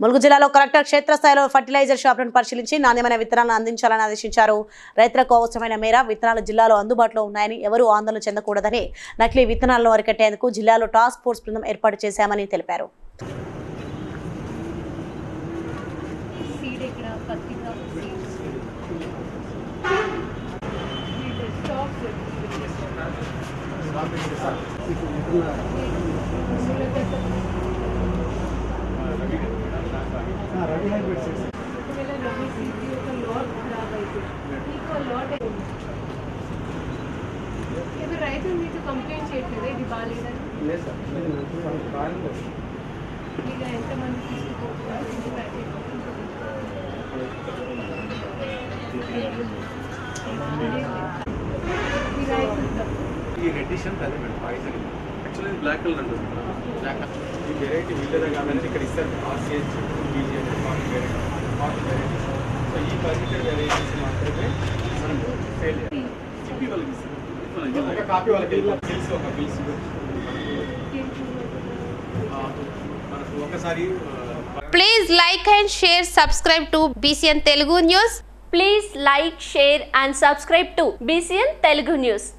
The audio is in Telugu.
ములుగు జిల్లాలో కలెక్టర్ క్షేత్రస్థాయిలో ఫర్టిలైజర్ షాపులను పరిశీలించి నాణ్యమైన విత్తనాలను అందించాలని ఆదేశించారు. రైతులకు అవసరమైన మేర విత్తనాలు జిల్లాలో అందుబాటులో ఉన్నాయని ఎవరూ ఆందోళన చెందకూడదని నకిలీ విత్తనాలను అరికట్టేందుకు జిల్లాలో టాస్క్ ఫోర్స్ బృందం ఏర్పాటు చేశామని తెలిపారు. సీడ్ ఇక్కడ పత్రిక సీడ్స్ స్టాక్స్ ఒకవేళ రవి సీడ్ ఒక లాట్ ఖరాబ్ అయితే మీకు లాట్ ఇప్పుడు రైతులు మీకు కంప్లైంట్ చేయట్లేదు ఇది బాగాలేదని మీరు ఎంతమంది తీసుకుపోతున్నారు ఎన్ని ప్యాకెట్ ఈ రైతులు తప్పు ఈ రెడ్డిష్ అంతా అదే మేడం పాయిజన్ యాక్చువల్లీ ఇది బ్లాక్ కలర్ ఉంటుంది బ్లాక్ ఈ వెరైటీ వీళ్ళదే కాబట్టి ఇక్కడ ఇస్తారు RCH BJP forty permitted varieties మాత్రమే మనం సేల్ చేయాలి చెప్పి వాళ్ళకి ఇస్తారు ఒక కాపీ వాళ్ళకి బిల్స్ ఒక బిల్స్ మనకు ఒకసారి ఆ, Please like and share, subscribe to BCN Telugu News. Please like, share and subscribe to BCN Telugu News.